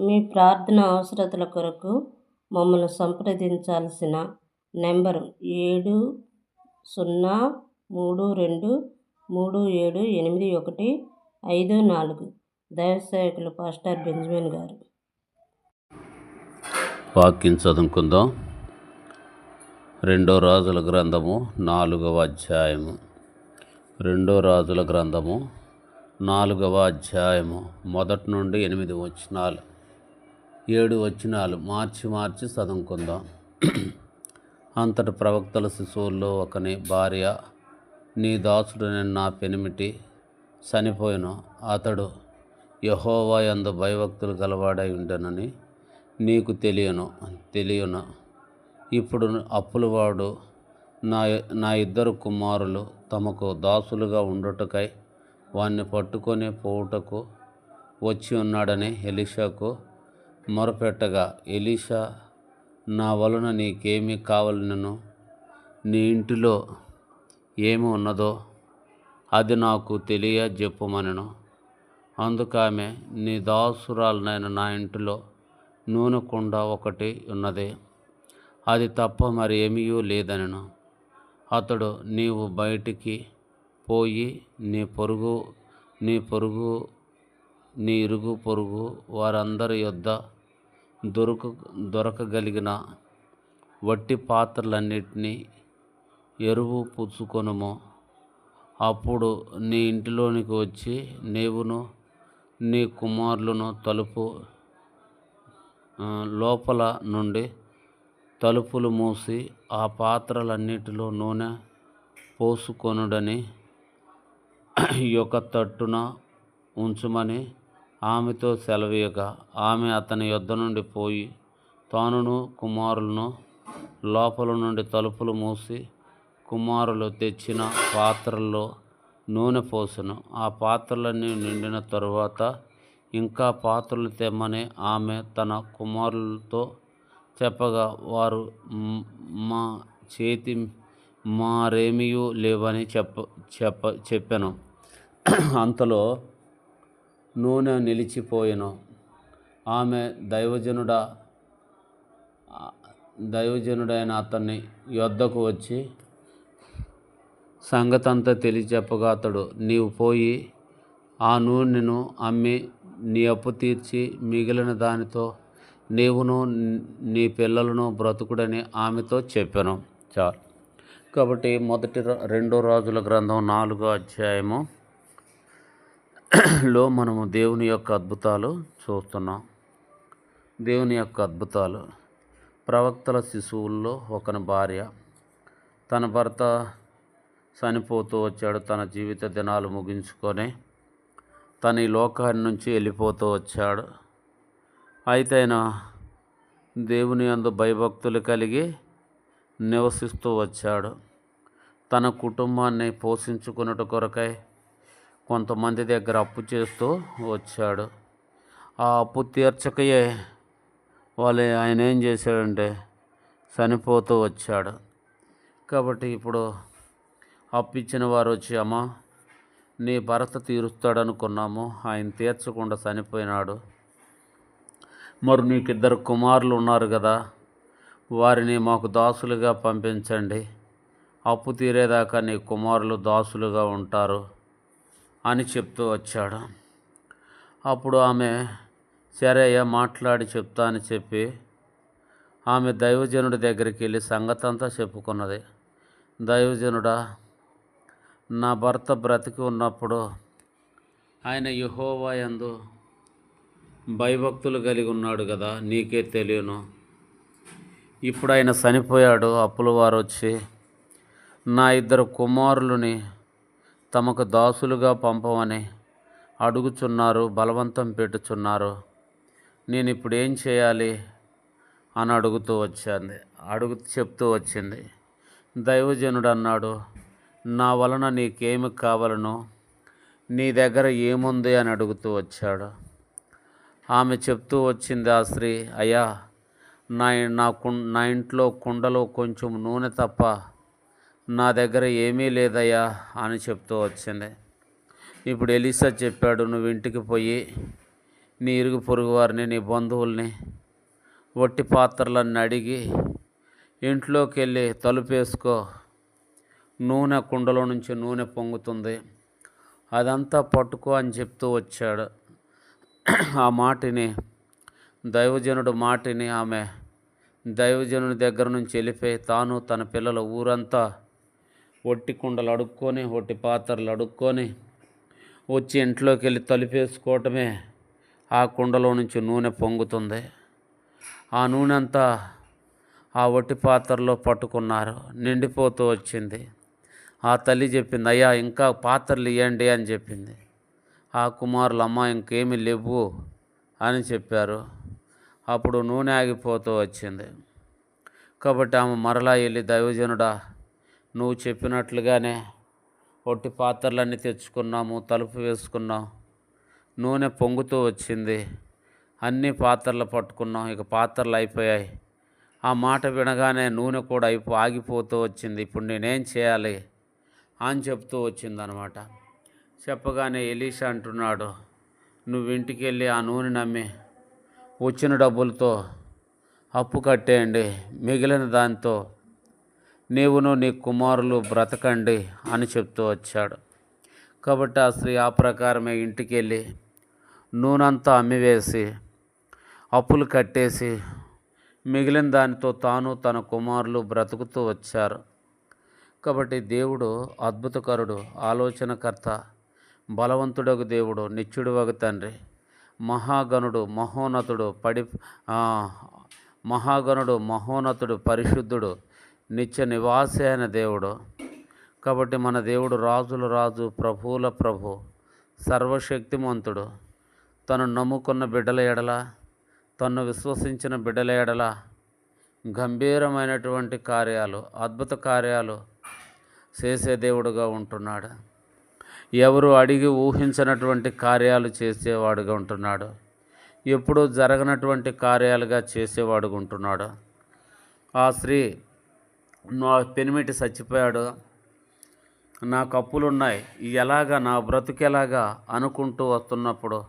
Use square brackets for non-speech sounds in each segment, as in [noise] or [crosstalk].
మీ ప్రార్థన అవసరతల కొరకు మమ్మల్ని సంప్రదించాల్సిన నెంబరు ఏడు సున్నా మూడు రెండు మూడు ఏడు ఎనిమిది ఒకటి ఐదు నాలుగు. దైవసేవకులు పాస్టర్ బెంజమిన్ గారు. వాక్యం చదువుకుందాం. రెండో రాజుల గ్రంథము నాలుగవ అధ్యాయము. రెండో రాజుల గ్రంథము నాలుగవ అధ్యాయము. మొదటి నుండి ఎనిమిది వచనాలు. ఏడు వచనాలు. మార్చి మార్చి చదువుకుందాం. అంతటి ప్రవక్తల శిశువుల్లో ఒకని భార్య నీ దాసుడు నేను నా పెనిమిటి చనిపోయిన. అతడు యహోవా యందు భయభక్తులు గలవాడై ఉండనని నీకు తెలియను తెలియను. ఇప్పుడు అప్పులవాడు నా నా ఇద్దరు కుమారులు తమకు దాసులుగా ఉండుటకై వాణ్ణి పట్టుకొని పోవుటకు వచ్చి ఉన్నాడని హెలిషాకు మొరపెట్టగా ఎలీషా నా వలన నీకేమి కావాలనను? నీ ఇంటిలో ఏమి ఉన్నదో అది నాకు తెలియ చెప్పుమనను అందుకామె నీ దాసురాలనైన నా ఇంటిలో నూనె కుండ ఒకటి ఉన్నది. అది తప్ప మరి ఏమీ లేదనను. అతడు నీవు బయటికి పోయి నీ పొరుగు నీ పొరుగు నీ ఇరుగు పొరుగు వారందరి యొద్ద దొరక దొరకగలిగిన వట్టి పాత్రలన్నిటినీ ఎరువు పుచ్చుకొనుము అప్పుడు నీ ఇంటిలోనికి వచ్చి నీవును నీ కుమారులను తలుపు లోపల నుండి తలుపులు మూసి ఆ పాత్రలన్నిటిలో నూనె పోసుకొనుడని [clears throat] యొక్క తట్టున ఉంచమని ఆమెతో సెలవీయగా ఆమె అతని యొద్ద నుండి పోయి తానును కుమారులను లోపల నుండి తలుపులు మూసి కుమారులు తెచ్చిన పాత్రల్లో నూనె పోసెను. ఆ పాత్రలన్నీ నిండిన తరువాత ఇంకా పాత్రలు తెమ్మని ఆమె తన కుమారులతో చెప్పగా వారు మా చేతి మారేమియూ లేవని చెప్ప చెప్ప చెప్పాను. [clears throat] అంతలో నూనె నిలిచిపోయాను. ఆమె దైవజనుడా దైవజనుడైన అతన్ని యొద్దకు వచ్చి సంగతంతా తెలియచెప్పగా అతడు నీవు పోయి ఆ నూనెను అమ్మి నీ అప్పు తీర్చి మిగిలిన దానితో నీవును నీ పిల్లలను బ్రతుకుడని ఆమెతో చెప్పాను. చాలు. కాబట్టి మొదటి రెండో రాజుల గ్రంథం నాలుగో అధ్యాయము లో మనము దేవుని యొక్క అద్భుతాలు చూస్తున్నాం. దేవుని యొక్క అద్భుతాలు. ప్రవక్తల శిశువుల్లో ఒకని భార్య. తన భర్త చనిపోతూ వచ్చాడు. తన జీవిత దినాలు ముగించుకొని తన ఈ లోకాన్ని నుంచి వెళ్ళిపోతూ వచ్చాడు. అయితే ఆయన దేవుని అందు భయభక్తులు కలిగి నివసిస్తూ వచ్చాడు. తన కుటుంబాన్ని పోషించుకున్నట్టు కొరకై కొంతమంది దగ్గర అప్పు చేస్తూ వచ్చాడు. ఆ అప్పు తీర్చకయే వాళ్ళు ఆయన ఏం చేశాడంటే చనిపోతూ వచ్చాడు. కాబట్టి ఇప్పుడు అప్పిచ్చిన వారు వచ్చి అమ్మ నీ భర్త తీరుస్తాడనుకున్నాము ఆయన తీర్చకుండా చనిపోయినాడు. మరి నీకు ఇద్దరు కుమారులు ఉన్నారు కదా వారిని మాకు దాసులుగా పంపించండి. అప్పు తీరేదాకా నీ కుమారులు దాసులుగా ఉంటారు. అని చెప్తూ వచ్చాడు. అప్పుడు ఆమె సరే మాట్లాడి చెప్తా అని చెప్పి ఆమె దైవజనుడి దగ్గరికి వెళ్ళి సంగతంతా చెప్పుకున్నది. దైవజనుడా నా భర్త బ్రతికి ఉన్నప్పుడు ఆయన యుహోవా యందు భయభక్తులు కలిగి ఉన్నాడు కదా నీకే తెలియను. ఇప్పుడు ఆయన చనిపోయాడు అప్పుల వారు వచ్చి నా ఇద్దరు కుమారులని తమకు దాసులుగా పంపమని అడుగుచున్నారు బలవంతం పెట్టుచున్నారు. నేను ఇప్పుడు ఏం చేయాలి? అని అడుగుతూ వచ్చింది. అడుగు చెప్తూ వచ్చింది. దైవజనుడు అన్నాడు నా వలన నీకేమి కావాలనో నీ దగ్గర ఏముంది అని అడుగుతూ వచ్చాడు. ఆమె చెప్తూ వచ్చింది ఆ స్త్రీ అయ్యా నా నా నా ఇంట్లో కుండలో కొంచెం నూనె తప్ప నా దగ్గర ఏమీ లేదయ్యా అని చెప్తూ వచ్చింది. ఇప్పుడు ఎలిసా చెప్పాడు నువ్వు ఇంటికి పోయి నీ ఇరుగు పొరుగు వారిని నీ బంధువుల్ని వట్టి పాత్రలన్నీ అడిగి ఇంట్లోకి వెళ్ళి తలుపేసుకో నూనె కుండలో నుంచి నూనె పొంగుతుంది. అదంతా పట్టుకో అని చెప్తూ వచ్చాడు. ఆ మాటిని దైవజనుడు మాటిని ఆమె దైవజనుని దగ్గర నుంచి వెళ్ళిపోయి తాను తన పిల్లల ఊరంతా ఒట్టి కుండలు అడుక్కొని ఒట్టి పాత్రలు అడుక్కొని వచ్చి ఇంట్లోకి వెళ్ళి తలుపేసుకోవటమే ఆ కుండలో నుంచి నూనె పొంగుతుంది. ఆ నూనె అంతా ఆ ఒట్టి పాత్రలో పట్టుకున్నారు. నిండిపోతూ వచ్చింది. ఆ తల్లి చెప్పింది అయ్యా ఇంకా పాత్రలు ఇవ్వండి అని చెప్పింది. ఆ కుమారులు అమ్మ ఇంకేమీ లేవు అని చెప్పారు. అప్పుడు నూనె ఆగిపోతూ వచ్చింది. కాబట్టి ఆమె మరలా వెళ్ళి దైవజనుడా నువ్వు చెప్పినట్లుగానే ఒట్టి పాత్రలన్నీ తెచ్చుకున్నాము తలుపు వేసుకున్నాం. నూనె పొంగుతూ వచ్చింది. అన్ని పాత్రలు పట్టుకున్నాం. ఇక పాత్రలు అయిపోయాయి. ఆ మాట వినగానే నూనె కూడా అయిపో ఆగిపోతూ వచ్చింది. ఇప్పుడు నేనేం చేయాలి అని చెప్తూ వచ్చిందనమాట. చెప్పగానే ఎలీషా అంటున్నాడు నువ్వు ఇంటికి వెళ్ళి ఆ నూనె నమ్మి వచ్చిన డబ్బులతో అప్పు కట్టేయండి. మిగిలిన దాంతో నీవును నీ కుమారులు బ్రతకండి అని చెప్తూ వచ్చాడు. కాబట్టి ఆ స్త్రీ ఆ ప్రకారమే ఇంటికి వెళ్ళి నూనంతా అమ్మివేసి అప్పులు కట్టేసి మిగిలిన దానితో తాను తన కుమారులు బ్రతుకుతూ వచ్చారు. కాబట్టి దేవుడు అద్భుతకరుడు ఆలోచనకర్త బలవంతుడగు దేవుడు నిత్యుడు ఒక తండ్రి మహాగణుడు మహోన్నతుడు పడి మహాగణుడు మహోన్నతుడు పరిశుద్ధుడు నిత్య నివాసి అయిన దేవుడు. కాబట్టి మన దేవుడు రాజుల రాజు ప్రభువుల ప్రభు సర్వశక్తిమంతుడు. తను నమ్ముకున్న బిడ్డల ఎడల తను విశ్వసించిన బిడ్డల ఎడల గంభీరమైనటువంటి కార్యాలు అద్భుత కార్యాలు చేసే దేవుడుగా ఉంటున్నాడు. ఎవరు అడిగి ఊహించినటువంటి కార్యాలు చేసేవాడుగా ఉంటున్నాడు. ఎప్పుడూ జరగనటువంటి కార్యాలుగా చేసేవాడుగా ఉంటున్నాడు. ఆ స్త్రీ నా పెనిమిటి చచ్చిపోయాడు నాకు కప్పులు ఉన్నాయి ఎలాగా నా బ్రతుకెలాగా అనుకుంటూ వస్తున్నప్పుడు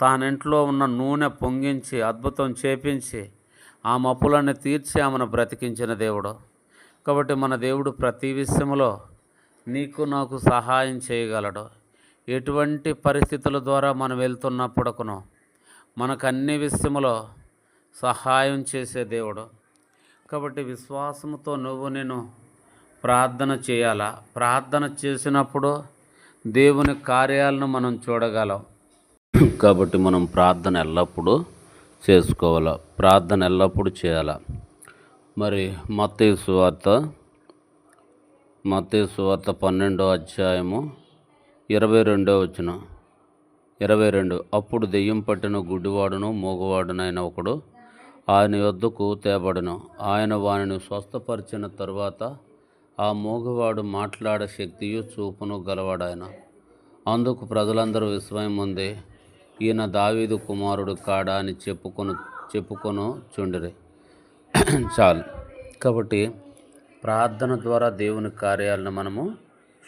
తానింట్లో ఉన్న నూనె పొంగించి అద్భుతం చేపించి ఆ మప్పులన్నీ తీర్చి ఆమెను బ్రతికించిన దేవుడు. కాబట్టి మన దేవుడు ప్రతి విషయంలో నీకు నాకు సహాయం చేయగలడు. ఎటువంటి పరిస్థితుల ద్వారా మనం వెళ్తున్నప్పుడుకును మనకు అన్ని విషయములో సహాయం చేసే దేవుడు. కాబట్టి విశ్వాసంతో నువ్వు నేను ప్రార్థన చేయాలా? ప్రార్థన చేసినప్పుడు దేవుని కార్యాలను మనం చూడగలం. కాబట్టి మనం ప్రార్థన ఎల్లప్పుడూ చేసుకోవాలా? ప్రార్థన ఎల్లప్పుడూ చేయాలా? మరి మత్తయి సువార్త మత్తయి సువార్త పన్నెండో అధ్యాయము ఇరవై రెండో వచ్చిన ఇరవై రెండు. అప్పుడు దెయ్యం పట్టిన గుడ్డివాడును మూగవాడునైన ఒకడు ఆయన యొద్దకు తేబడను. ఆయన వానిని స్వస్థపరిచిన తరువాత ఆ మూగవాడు మాట్లాడ శక్తియు చూపును గలవాడాయన. అందుకు ప్రజలందరూ విస్మయం ఉంది ఈయన దావీదు కుమారుడు కాడా అని చెప్పుకొను చెప్పుకొను చుండిరి. చాలు. కాబట్టి ప్రార్థన ద్వారా దేవుని కార్యాలను మనము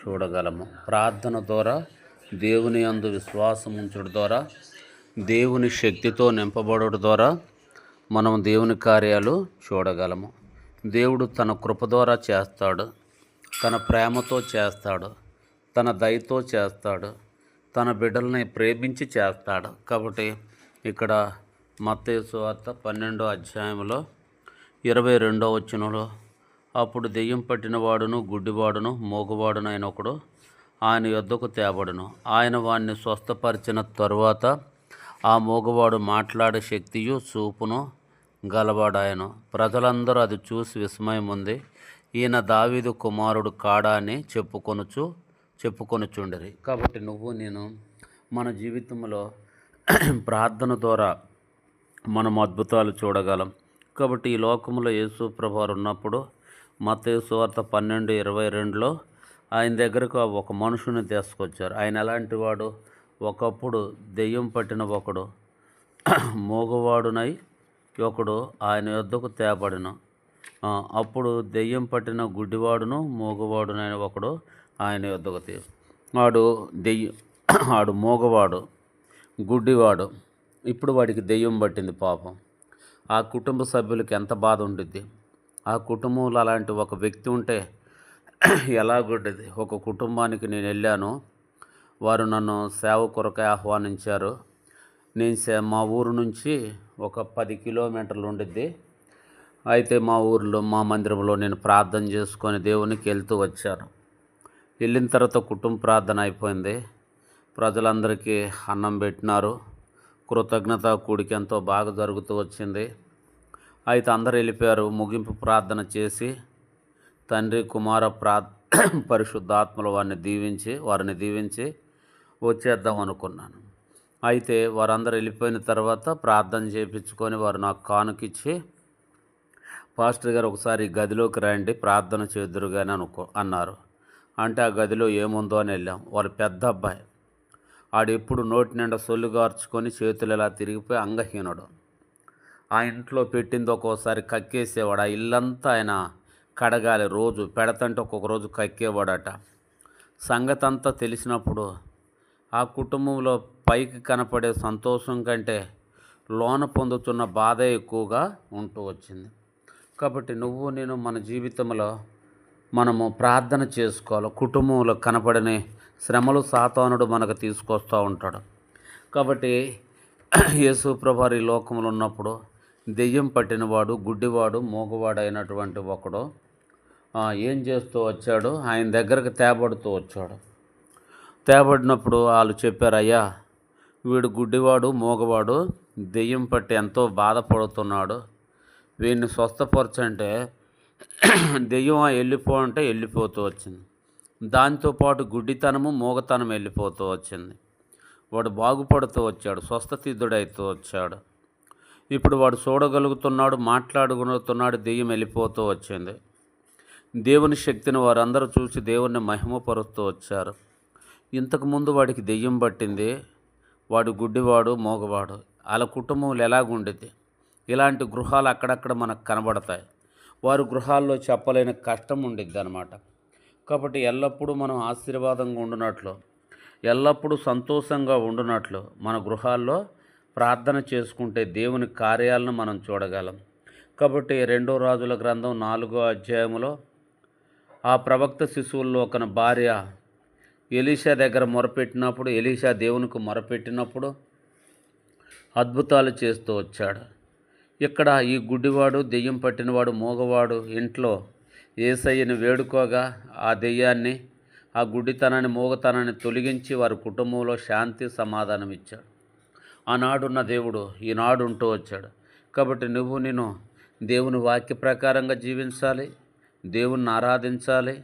చూడగలము. ప్రార్థన ద్వారా దేవుని అందు విశ్వాసం ఉంచడం ద్వారా దేవుని శక్తితో నింపబడడం ద్వారా మనం దేవుని కార్యాలు చూడగలము. దేవుడు తన కృప ద్వారా చేస్తాడు. తన ప్రేమతో చేస్తాడు. తన దయతో చేస్తాడు. తన బిడ్డల్ని ప్రేమించి చేస్తాడు. కాబట్టి ఇక్కడ మత్తయి వార్త పన్నెండో అధ్యాయంలో ఇరవై రెండో వచనంలో అప్పుడు దెయ్యం పట్టిన వాడును గుడ్డివాడును మోగవాడును అయిన ఒకడు ఆయన యొద్దకు తేబడును. ఆయన వాడిని స్వస్థపరిచిన తరువాత ఆ మూగవాడు మాట్లాడే శక్తియు చూపును గలవాడాయను. ప్రజలందరూ అది చూసి విస్మయం ఉంది ఈయన దావీదు కుమారుడు కాడా అని చెప్పుకొనుచు చెప్పుకొనుచుండరి. కాబట్టి నువ్వు నేను మన జీవితంలో ప్రార్థన ద్వారా మనం అద్భుతాలు చూడగలం. కాబట్టి ఈ లోకంలో యేసు ప్రభువారు ఉన్నప్పుడు మత్తయి వార్త పన్నెండు ఇరవై రెండులో ఆయన దగ్గరకు ఒక మనుషుని తీసుకొచ్చారు. ఆయన ఎలాంటి వాడు? ఒకప్పుడు దెయ్యం పట్టిన ఒకడు మూగవాడునై ఒకడు ఆయన యొద్దకు తేబడిన. అప్పుడు దెయ్యం పట్టిన గుడ్డివాడును మోగవాడునైన ఒకడు ఆయన యొద్దకు తీ వాడు దెయ్యం ఆడు మూగవాడు గుడ్డివాడు. ఇప్పుడు వాడికి దెయ్యం పట్టింది పాపం. ఆ కుటుంబ సభ్యులకి ఎంత బాధ ఉండిద్ది. ఆ కుటుంబంలో అలాంటి ఒక వ్యక్తి ఉంటే ఎలాగుండేది? ఒక కుటుంబానికి నేను వెళ్ళాను వారు నన్ను సేవ కొరకై ఆహ్వానించారు. నేను సే మా ఊరు నుంచి ఒక పది కిలోమీటర్లు ఉండిద్ది. అయితే మా ఊరిలో మా మందిరంలో నేను ప్రార్థన చేసుకొని దేవునికి వెళ్తూ వచ్చాను. వెళ్ళిన తర్వాత కుటుంబ ప్రార్థన అయిపోయింది. ప్రజలందరికీ అన్నం పెట్టినారు. కృతజ్ఞత కూడికి ఎంతో బాగా జరుగుతూ వచ్చింది. అయితే అందరు వెళ్ళిపోయారు. ముగింపు ప్రార్థన చేసి తండ్రి కుమార ప్రా [clears throat] పరిశుద్ధాత్మలు వారిని దీవించి వారిని దీవించి వచ్చేద్దాం అనుకున్నాను. అయితే వారందరూ వెళ్ళిపోయిన తర్వాత ప్రార్థన చేయించుకొని వారు నాకు కానుకిచ్చి పాస్టర్ గారు ఒకసారి గదిలోకి రండి ప్రార్థన చేదురుగానే అనుకో అన్నారు. అంటే ఆ గదిలో ఏముందో అని వెళ్ళాం. వాళ్ళ పెద్ద అబ్బాయి. ఆడు ఎప్పుడు నోటి నిండా సొల్లు గార్చుకొని చేతులు ఇలా తిరిగిపోయి అంగహీనుడు. ఆ ఇంట్లో పెట్టింది ఒక్కోసారి కక్కేసేవాడు. ఆ ఇల్లంతా ఆయన కడగాలి రోజు. పెడతంటే ఒక్కొక్క రోజు కక్కేవాడట. సంగతి అంతా తెలిసినప్పుడు ఆ కుటుంబంలో పైకి కనపడే సంతోషం కంటే లోన పొందుతున్న బాధ ఎక్కువగా ఉంటూ వచ్చింది. కాబట్టి నువ్వు నేను మన జీవితంలో మనము ప్రార్థన చేసుకోవాలి. కుటుంబంలో కనపడని శ్రమలు సాతానుడు మనకు తీసుకొస్తూ ఉంటాడు. కాబట్టి యేసు ప్రభారి లోకంలో ఉన్నప్పుడు దెయ్యం పట్టినవాడు గుడ్డివాడు మూగవాడు అయినటువంటి ఒకడు ఏం చేస్తూ వచ్చాడు? ఆయన దగ్గరకు తేబడుతూ వచ్చాడు. తేబడినప్పుడు వాళ్ళు చెప్పారయ్యా వీడు గుడ్డివాడు మూగవాడు దెయ్యం పట్టి ఎంతో బాధపడుతున్నాడు. వీడిని స్వస్థపరచంటే [clears throat] దెయ్యం వెళ్ళిపో అంటే వెళ్ళిపోతూ వచ్చింది. దాంతోపాటు గుడ్డితనము మూగతనం వెళ్ళిపోతూ వచ్చింది. వాడు బాగుపడుతూ వచ్చాడు స్వస్థతిద్దుడైతూ వచ్చాడు. ఇప్పుడు వాడు చూడగలుగుతున్నాడు మాట్లాడుగలుగుతున్నాడు దెయ్యం వెళ్ళిపోతూ వచ్చింది. దేవుని శక్తిని వారందరూ చూసి దేవుణ్ణి మహిమపరుస్తూ వచ్చారు. ఇంతకుముందు వాడికి దెయ్యం పట్టింది. వాడు గుడ్డివాడు మోగవాడు. వాళ్ళ కుటుంబంలో ఎలాగుండేది ఇలాంటి గృహాలు అక్కడక్కడ మనకు కనబడతాయి. వారి గృహాల్లో చెప్పలేని కష్టం ఉండిద్ది అనమాట కాబట్టి ఎల్లప్పుడూ మనం ఆశీర్వాదంగా ఉండునట్లు ఎల్లప్పుడూ సంతోషంగా ఉండునట్లు మన గృహాల్లో ప్రార్థన చేసుకుంటే దేవుని కార్యాలను మనం చూడగలం. కాబట్టి రెండో రాజుల గ్రంథం నాలుగో అధ్యాయంలో ఆ ప్రవక్త శిశువుల్లో ఒక భార్య ఎలీషా దగ్గర మొరపెట్టినప్పుడు ఎలీషా దేవునికి మొరపెట్టినప్పుడు అద్భుతాలు చేస్తూ వచ్చాడు. ఇక్కడ ఈ గుడ్డివాడు దెయ్యం పట్టినవాడు మోగవాడు ఇంట్లో ఏసయ్యని వేడుకోగా ఆ దెయ్యాన్ని ఆ గుడ్డితనాన్ని మోగతనాన్ని తొలగించి వారి కుటుంబంలో శాంతి సమాధానం ఇచ్చాడు. ఆనాడున్న దేవుడు ఈనాడు ఉంటూ వచ్చాడు. కాబట్టి నువ్వు నేను దేవుని వాక్య ప్రకారంగా జీవించాలి దేవుణ్ణి ఆరాధించాలి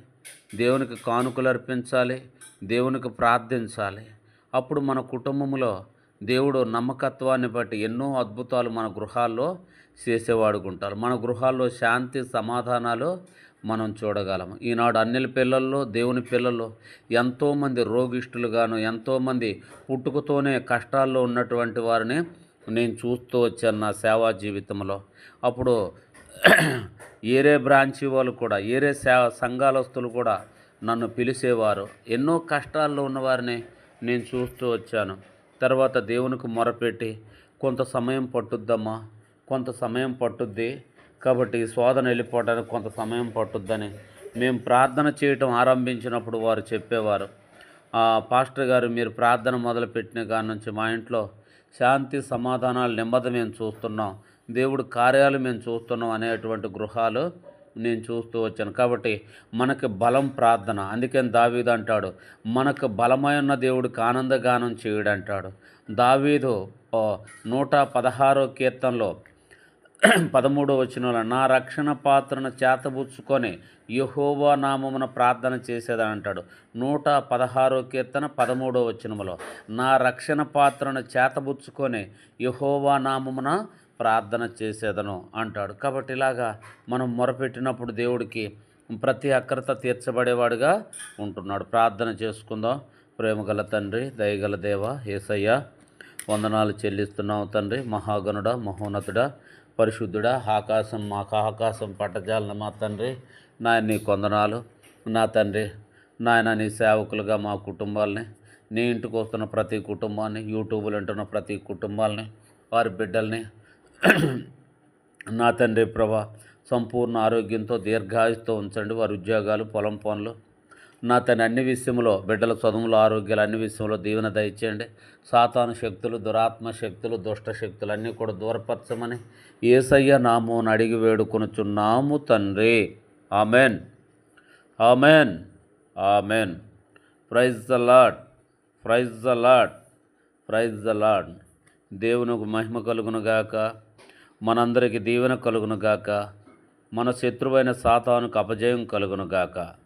దేవునికి కానుకలు అర్పించాలి దేవునికి ప్రార్థించాలి. అప్పుడు మన కుటుంబంలో దేవుడు నమ్మకత్వాన్ని బట్టి ఎన్నో అద్భుతాలు మన గృహాల్లో చేసేవాడుకుంటారు. మన గృహాల్లో శాంతి సమాధానాలు మనం చూడగలము ఈనాడు అన్నిల పిల్లల్లో దేవుని పిల్లల్లో ఎంతోమంది రోగిష్ఠులుగాను ఎంతోమంది పుట్టుకతోనే కష్టాల్లో ఉన్నటువంటి వారిని నేను చూస్తూ వచ్చాను నా సేవా జీవితంలో. అప్పుడు ఏరే బ్రాంచి వాళ్ళు కూడా ఏరే సేవ సంఘాలస్తులు కూడా నన్ను పిలిచేవారు. ఎన్నో కష్టాల్లో ఉన్నవారిని నేను చూస్తూ వచ్చాను. తర్వాత దేవునికి మొరపెట్టి కొంత సమయం పట్టుద్దమ్మా కొంత సమయం పట్టుద్ది. కాబట్టి శోధన వెళ్ళిపోవడానికి కొంత సమయం పట్టుద్దని. మేము ప్రార్థన చేయటం ఆరంభించినప్పుడు వారు చెప్పేవారు. "ఆ, పాస్టర్ గారు మీరు ప్రార్థన మొదలుపెట్టిన కాడి నుంచి మా ఇంట్లో శాంతి సమాధానాలు నెమ్మది మేము చూస్తున్నాం. దేవుడు కార్యాలు మేము చూస్తున్నాం అనేటువంటి గృహాలు నేను చూస్తూ వచ్చాను. కాబట్టి మనకి బలం ప్రార్థన. అందుకని దావీదు అంటాడు మనకు బలమైన దేవుడికి ఆనందగానం చేయుడు అంటాడు దావీదు ఓ, నూట పదహారో కీర్తనలో పదమూడో వచనంలో నా రక్షణ పాత్రను చేతబుచ్చుకొని యహోవా నామమున ప్రార్థన చేసేదని అంటాడు. నూట పదహారో కీర్తన పదమూడో వచనములో నా రక్షణ పాత్రను చేతబుచ్చుకొని యహోవా నామమున ప్రార్థన చేసేదను అంటాడు. కాబట్టి ఇలాగా మనం మొరపెట్టినప్పుడు దేవుడికి ప్రతి అక్రత తీర్చబడేవాడుగా ఉంటున్నాడు. ప్రార్థన చేసుకుందాం. ప్రేమగల తండ్రి దయగల దేవ ఏసయ్య వందనాలు చెల్లిస్తున్నావు తండ్రి. మహాగనుడ మహోన్నతుడా పరిశుద్ధుడా ఆకాశం మాకు ఆకాశం పట్టజాలన మా తండ్రి. నాయన నీ కొందనాలు నా తండ్రి నాయన నీ సేవకులుగా మా కుటుంబాలని నీ ఇంటికి వస్తున్న ప్రతి కుటుంబాన్ని యూట్యూబ్లో వింటున్న ప్రతి కుటుంబాలని వారి బిడ్డల్ని [clears throat] నా తండ్రి ప్రభా సంపూర్ణ ఆరోగ్యంతో దీర్ఘాయుస్తో ఉంచండి. వారి ఉద్యోగాలు పొలం పనులు నా తన అన్ని విషయంలో బిడ్డల చదువుల ఆరోగ్యాలు అన్ని విషయంలో దీవెన దయచేయండి. సాతాను శక్తులు దురాత్మ శక్తులు దుష్ట శక్తులు అన్నీ కూడా దూరపరచమని ఏసయ్య నామోని అడిగి వేడుకొనుచున్నాము తండ్రి. Amen. Amen. Amen. Praise the lord praise the lord praise the lord దేవునికి మహిమ కలుగునుగాక. మనందరికీ దీవెన కలుగును గాక. మన శత్రువైన సాతానుకు అపజయం కలుగును గాక.